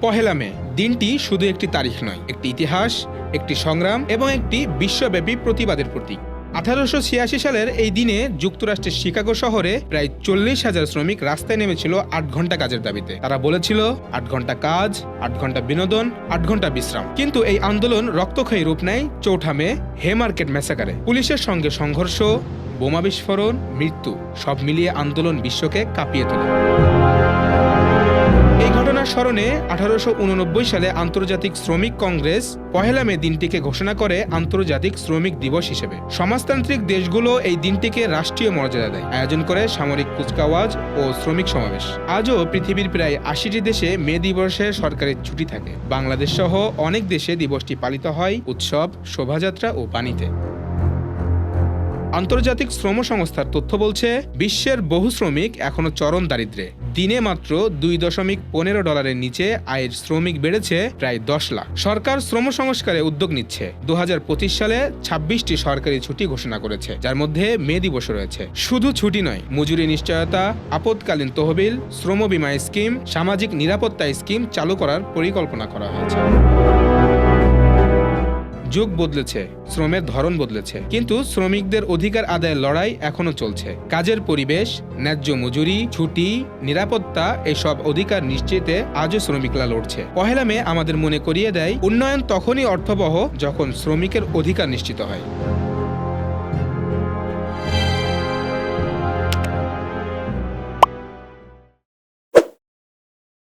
পহেলা মে। দিনটি শুধু একটি তারিখ নয়, একটি ইতিহাস, একটি সংগ্রাম এবং একটি বিশ্বব্যাপী প্রতিবাদের প্রতীক। আঠারোশো ছিয়াশি সালের এই দিনে যুক্তরাষ্ট্রের শিকাগো শহরে প্রায় চল্লিশ হাজার শ্রমিক রাস্তায় নেমেছিল আট ঘণ্টা কাজের দাবিতে। তারা বলেছিল, আট ঘণ্টা কাজ, আট ঘণ্টা বিনোদন, আট ঘণ্টা বিশ্রাম। কিন্তু এই আন্দোলন রক্তক্ষয়ী রূপ নেয় চৌঠা মে হে মার্কেট ম্যাসাকারে। পুলিশের সঙ্গে সংঘর্ষ, বোমা বিস্ফোরণ, মৃত্যু, সব মিলিয়ে আন্দোলন বিশ্বকে কাঁপিয়ে তোলে। ঘটনার স্মরণে আঠারোশো উননব্বই সালে আন্তর্জাতিক শ্রমিক কংগ্রেস পহেলা মে দিনটিকে ঘোষণা করে আন্তর্জাতিক শ্রমিক দিবস হিসেবে। সমাজতান্ত্রিক দেশগুলো এই দিনটিকে রাষ্ট্রীয় মর্যাদা দেয়। আয়োজন করে সামরিক কুচকাওয়াজ ও শ্রমিক সমাবেশ। আজও পৃথিবীর প্রায় আশিটি দেশে মে দিবসে সরকারি ছুটি থাকে। বাংলাদেশ সহ অনেক দেশে দিবসটি পালিত হয় উৎসব, শোভাযাত্রা ও পানিতে। আন্তর্জাতিক শ্রম সংস্থার তথ্য বলছে, বিশ্বের বহু শ্রমিক এখনও চরম দারিদ্রে দিনে মাত্র দুই দশমিক পনেরো ডলারের নিচে আয়ের শ্রমিক বেড়েছে প্রায় দশ লাখ। সরকার শ্রম সংস্কারে উদ্যোগ নিচ্ছে। দু হাজার পঁচিশ সালে ছাব্বিশটি সরকারি ছুটি ঘোষণা করেছে, যার মধ্যে মে দিবস রয়েছে। শুধু ছুটি নয়, মজুরি নিশ্চয়তা, আপদকালীন তহবিল, শ্রম বিমা স্কিম, সামাজিক নিরাপত্তা স্কিম চালু করার পরিকল্পনা করা হয়েছে। যুগ বদলেছে, শ্রমের ধরন বদলেছে। কিন্তু শ্রমিকদের অধিকার আদায়ের লড়াই এখনও চলছে। কাজের পরিবেশ, ন্যায্য মজুরি, ছুটি, নিরাপত্তা এসব অধিকার নিশ্চিতে আজও শ্রমিকরা লড়ছে। পহেলা মে আমাদের মনে করিয়ে দেয়, উন্নয়ন তখনই অর্থবহ যখন শ্রমিকের অধিকার নিশ্চিত হয়।